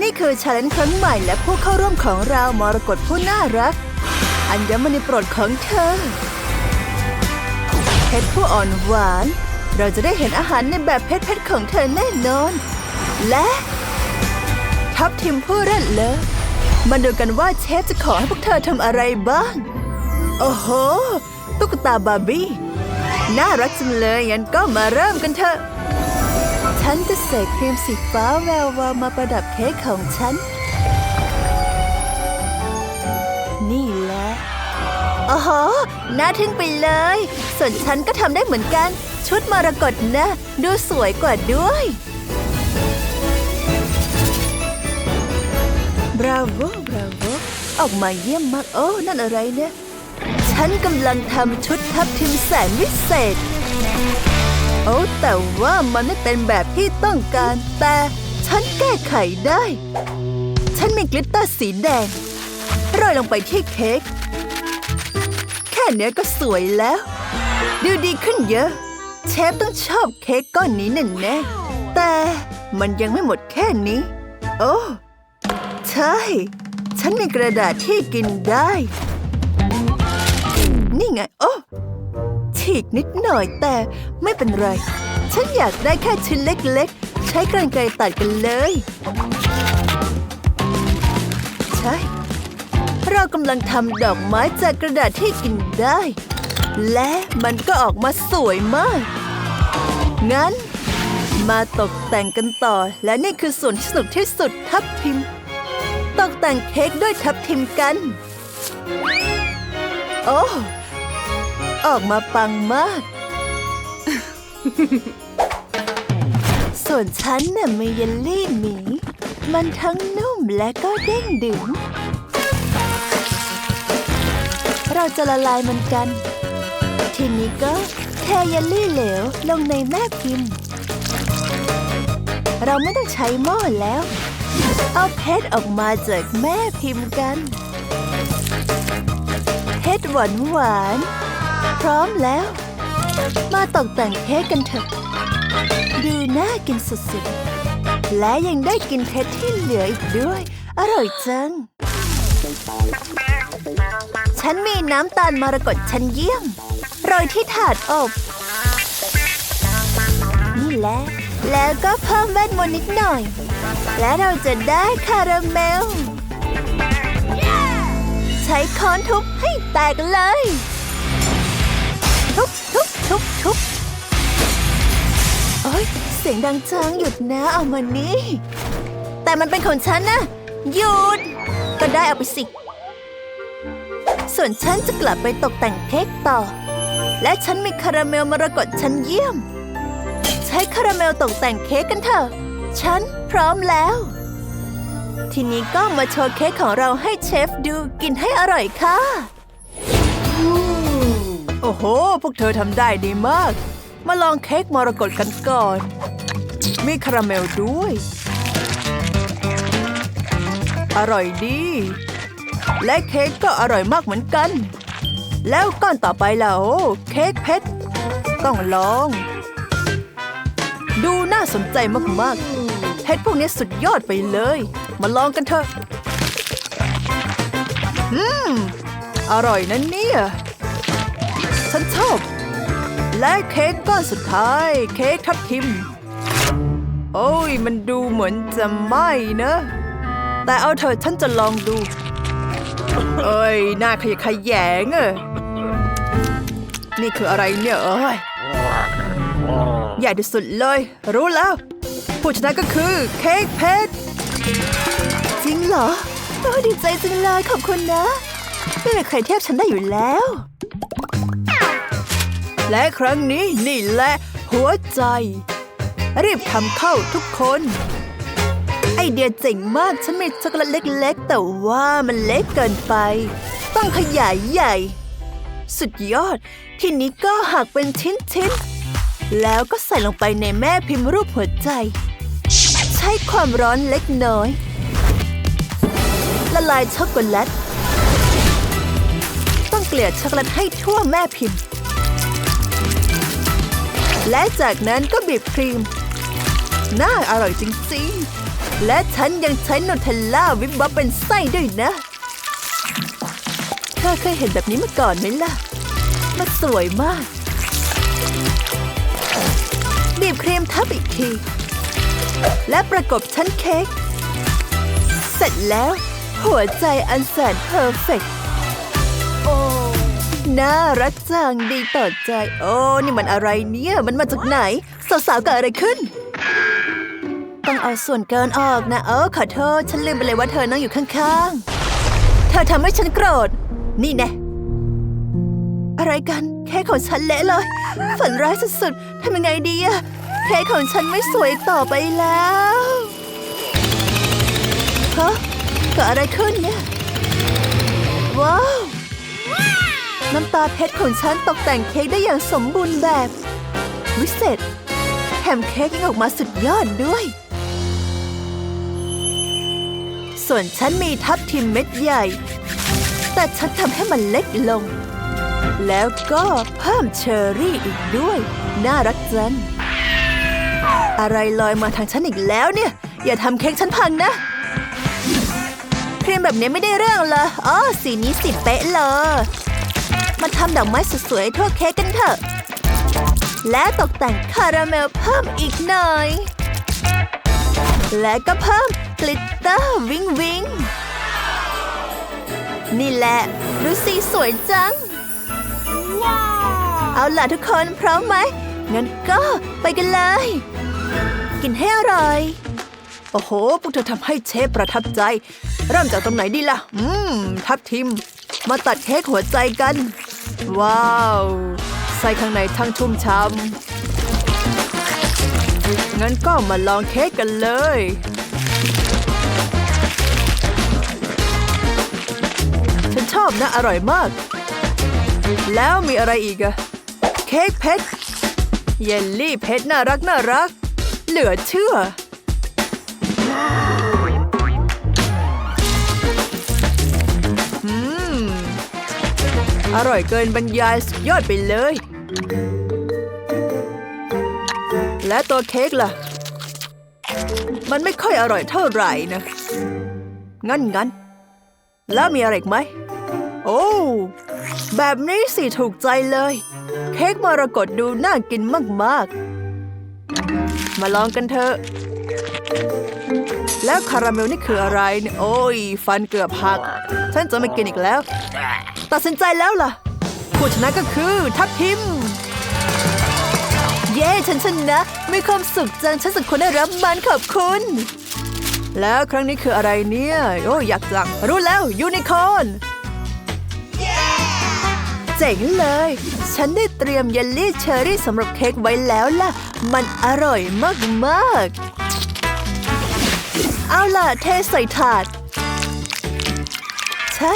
นี่คือชาเลนจ์ครั้งใหม่และผู้เข้าร่วมของเรามรกตผู้น่ารัก อัญมณีโปรดของเธอเพชรผู้อ่อนหวาน เราจะได้เห็นอาหารในแบบเพชรเพชรของเธอแน่นอน และทัพทีมผู้เลิศเลอมาดูกันว่าเชฟจะขอให้พวกเธอทำอะไรบ้าง โอ้โห ตุ๊กตาบาร์บี้ น่ารักจังเลยงั้นก็มาเริ่มกันเถอะ ฉันจะใส่ครีมสีฟ้าแวววาวมาประดับเค้กของฉัน นี่แหละโอ้โหน่าทึ่งไปเลย ส่วนฉันก็ทำได้เหมือนกัน ชุดมรกตนะ ดูสวยกว่าด้วย บราโวบราโวออกมาเยี่ยมมาก โอ้ นั่นอะไรเนี่ย ฉันกำลังทำชุดทับทิมแสนวิเศษ โอ้แต่ว่ามันไม่เป็นแบบที่ต้องการ แต่ฉันแก้ไขได้ ฉันมีกลิตเตอร์สีแดงโรยลงไปที่เค้ก แค่เนี้ยก็สวยแล้ว ดูดีขึ้นเยอะ เชฟต้องชอบเค้กก้อนนี้แน่แน่แต่มันยังไม่หมดแค่นี้ โอ้ ใช่ ฉันมีกระดาษที่กินได้ นี่ไง โอ้ ฉีกนิดหน่อยแต่ไม่เป็นไร ฉันอยากได้แค่ชิ้นเล็กๆ ใช้กรรไกรตัดกันเลย ใช่ เรากำลังทำดอกไม้จากกระดาษที่กินได้ และมันก็ออกมาสวยมาก งั้น มาตกแต่งกันต่อ และนี่คือส่วนที่สนุกที่สุดทับทิม ตกแต่งเค้กด้วยทับทิมกัน โอ้ ออกมาปังมาก ส่วนฉันน่ะมีเยลลี่หมี มันทั้งนุ่มและก็เด้งดึง เราจะละลายมันกัน ทีนี้ก็เทเยลลี่เหลวลงในแม่พิมพ์ เราไม่ต้องใช้หม้อแล้ว เอาเพชรออกมาจากแม่พิมพ์กันเพชรหวานหวาน ร้อมแล้ว มาตกแต่งเค้กกันเถอะ ดูน่ากินสุดๆ และยังได้กินเพชรที่เหลืออีกด้วย อร่อยจัง ฉันมีน้ำตาลมรกตชั้นเยี่ยมโรยที่ถาดอบ นี่แหละ แล้วก็เพิ่มแว่นมนต์นิดหน่อย และเราจะได้คาราเมล ใช้ค้อนทุบให้แตกเลย อ้ยเสียงดังจังหยุดนะเอามานี่แต่มันเป็นของฉันนะหยุด ก็ได้เอาไปสิ ส่วนฉันจะกลับไปตกแต่งเค้กต่อ และฉันมีคาราเมลมรกตชั้นเยี่ยม ใช้คาราเมลตกแต่งเค้กกันเถอะ ฉันพร้อมแล้ว ทีนี้ก็มาโชว์เค้กของเราให้เชฟดูกินให้อร่อยค่ะ โอ้โห พวกเธอทำได้ดีมาก มาลองเค้กมรกตกันก่อน มีคาราเมลด้วย อร่อยดี และเค้กก็อร่อยมากเหมือนกัน แล้วก้อนต่อไปล่ะโอ้เค้กเพชร ต้องลอง ดูน่าสนใจมากๆเพชรพวกนี้สุดยอดไปเลย มาลองกันเถอะอืม อร่อยนะเนี่ย ฉันชอบ และเค้กก้อนสุดท้าย เค้กทับทิม โอ้ย มันดูเหมือนจะไหม้นะ แต่เอาเถอะฉันจะลองดู เอ้ย หน้าขยะขยงเอะนี่คืออะไรเนี่ยเอ้ยใหญ่ที่สุดเลย รู้แล้ว ผู้ชนะก็คือเค้กเพชรจริงเหรอดีใจจังเลยขอบคุณนะ ไม่มีใครเทียบฉันได้อยู่แล้ว และครั้งนี้นี่แหละหัวใจ รีบทำเข้าทุกคน ไอเดียเจ๋งมากฉันมีช็อกโกแลตเล็ก ๆ แต่ว่ามันเล็กเกินไป ต้องขยายใหญ่ สุดยอด ทีนี้ก็หักเป็นชิ้นๆ แล้วก็ใส่ลงไปในแม่พิมพ์รูปหัวใจ ใช้ความร้อนเล็กน้อย ละลายช็อกโกแลตต้องเกลี่ยช็อกโกแลตให้ทั่วแม่พิมพ์ และจากนั้นก็บีบครีม น่าอร่อยจริงๆ และฉันยังใช้น u เทลล่าวิบวับเป็นไส้ด้วยนะ เธอเคยเห็นแบบนี้มาก่อนไหมล่ะ มันสวยมาก บีบครีมทับอีกที และประกบชั้นเค้ก เสร็จแล้ว หัวใจอันแสนเพอร์เฟกต์ น่ารักจังดีต่อใจ โอ้ นี่มันอะไรเนี่ย มันมาจากไหน สาวๆเกิดอะไรขึ้น ต้องเอาส่วนเกินออกนะ เออขอโทษ ฉันลืมไปเลยว่าเธอนั่งอยู่ข้างๆ เธอทำให้ฉันโกรธ นี่แน่อะไรกันเค้กของฉันเละเลย ฝันร้ายสุดๆทำยังไงดีอะเค้กของฉันไม่สวยต่อไปแล้วฮะเกิดอะไรขึ้นเนี่ย ว้าว น้ำตาเพชรของฉันตกแต่งเค้กได้อย่างสมบูรณ์แบบ วิเศษแถมเค้กยังออกมาสุดยอดด้วย ส่วนฉันมีทับทิมเม็ดใหญ่ แต่ฉันทำให้มันเล็กลง แล้วก็เพิ่มเชอร์รี่อีกด้วย น่ารักจังอะไรลอยมาทางฉันอีกแล้วเนี่ย อย่าทำเค้กฉันพังนะครีมแบบนี้ไม่ได้เรื่องเลยอ๋อสีนี้สิเป๊ะเลย มาทำดอกไม้สวยๆทั่วเค้กกันเถอะ และตกแต่งคาราเมลเพิ่มอีกหน่อย และก็เพิ่มกลิตเตอร์วิงวิงนี่แหละดูสีสวยจัง เอาล่ะทุกคนพร้อมไหม งั้นก็ไปกันเลย กินให้อร่อย โอ้โห พวกเธอทำให้เชฟประทับใจ เริ่มจากตรงไหนดีล่ะ อืม ทับทิม มาตัดเค้กหัวใจกัน ว้าว ใส่ข้างในทั้งชุ่มช้ำงั้นก็มาลองเค้กกันเลย ฉันชอบนะอร่อยมาก แล้วมีอะไรอีกอะเค้กเพชรเยลลี่เพชรน่ารักน่ารัก เหลือเชื่อ อร่อยเกินบรรยายสุดยอดไปเลย และตัวเค้กล่ะ มันไม่ค่อยอร่อยเท่าไหร่นะ งั้นงั้น แล้วมีอะไรไหม โอ้ แบบนี้สิถูกใจเลย เค้กมรกตดูน่ากินมาก ๆ มาลองกันเถอะ แล้วคาราเมลนี่คืออะไรนี่โอ้ย ฟันเกือบหัก ฉันจะไม่กินอีกแล้ว ตัดสินใจแล้วล่ะ ผู้ชนะก็คือทัพทิม เย้ ฉันชนะมีความสุขจัง ฉันสมควรได้รับมันขอบคุณ แล้วครั้งนี้คืออะไรเนี่ย โอ้ยอยากจังรู้แล้วยูนิคอร์นเจ๋งเลย ฉันได้เตรียมเยลลี่เชอร์รี่สำหรับเค้กไว้แล้วล่ะ มันอร่อยมากๆ เอาล่ะ เทใส่ถาด ใช่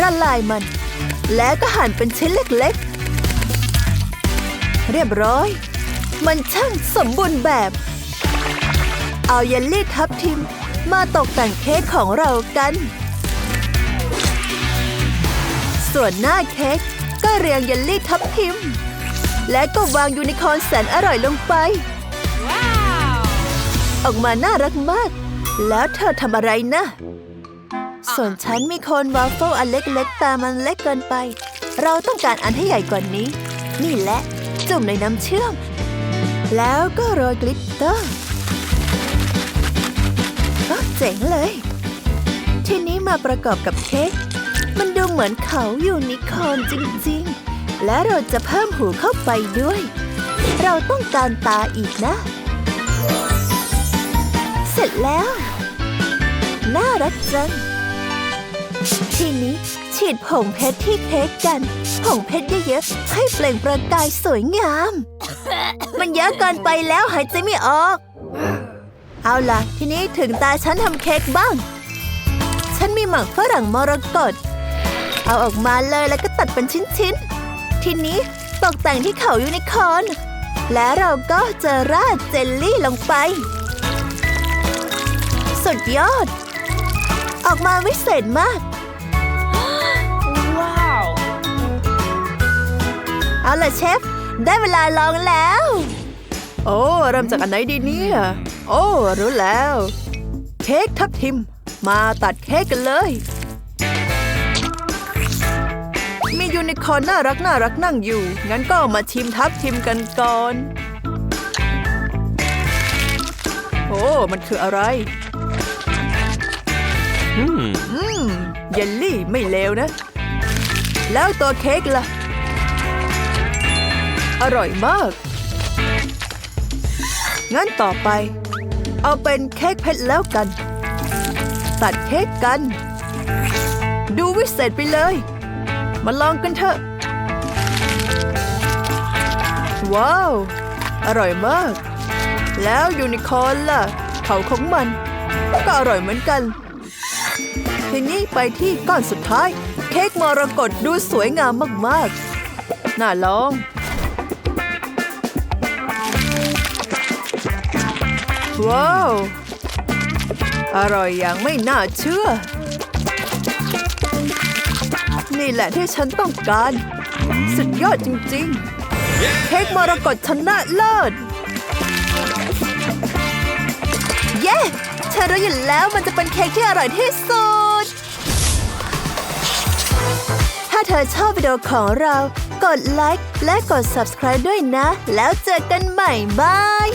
ละลายมัน แล้วก็หั่นเป็นชิ้นเล็กๆ เรียบร้อย มันช่างสมบูรณ์แบบ เอาเยลลี่ทับทิมมาตกแต่งเค้กของเรากัน ส่วนหน้าเค้กก็เรียงเยลลี่ทับทิม และก็วางยูนิคอร์นแสนอร่อยลงไป ออกมาน่ารักมาก แล้วเธอทำอะไรนะ ส่วนฉันมีโคนวาฟเฟิลอันเล็กๆแต่มันเล็กเกินไป เราต้องการอันที่ใหญ่กว่านี้ นี่แหละ จุ่มในน้ำเชื่อม แล้วก็โรยกลิตเตอร์โอ้เจ๋งเลย ทีนี้มาประกอบกับเค้กมันดูเหมือนเขาอยู่นิคอนจริงๆ และเราจะเพิ่มหูเข้าไปด้วย เราต้องการตาอีกนะ เสร็จแล้ว น่ารักจัง ทีนี้ฉีดผงเพชรที่เค้กกัน ผงเพชรเยอะๆให้เปล่งประกายสวยงาม มันเยอะเกินไปแล้วหายใจไม่ออก เอาล่ะ ทีนี้ถึงตาฉันทำเค้กบ้าง ฉันมีหมักฝรั่งมรกตเอาออกมาเลยแล้วก็ตัดเป็นชิ้นๆ ทีนี้ตกแต่งที่เขายูนิคอร์นและเราก็จะราดเจลลี่ลงไป สุดยอด ออกมาวิเศษมาก เอาล่ะเชฟ ได้เวลาลองแล้ว โอ้เริ่มจากอันไหนดีเนี่ย โอ้รู้แล้ว เค้กทับทิม มาตัดเค้กกันเลย มียูนิคอร์นน่ารักน่ารักนั่งอยู่ งั้นก็มาชิมทับทิมกันก่อน โอ้ มันคืออะไร อืม เยลลี่ไม่เลวนะ แล้วตัวเค้กล่ะ อร่อยมาก งั้นต่อไป เอาเป็นเค้กเพชรแล้วกัน ตัดเค้กกัน ดูวิเศษไปเลย มาลองกันเถอะ ว้าว อร่อยมาก แล้วยูนิคอร์นล่ะ เขาของมัน ก็อร่อยเหมือนกัน ทีนี้ไปที่ก้อนสุดท้าย เค้กมรกตดูสวยงามมากๆ น่าลอง ว้าว อร่อยอย่างไม่น่าเชื่อ นี่แหละที่ฉันต้องการ สุดยอดจริงๆ เค้กมรกตชนะเลิศ เย้ ฉันรู้อยู่แล้วมันจะเป็นเค้กที่อร่อยที่สุด ถ้าเธอชอบวิดีโอของเรา กดไลค์และกด subscribe ด้วยนะ แล้วเจอกันใหม่บาย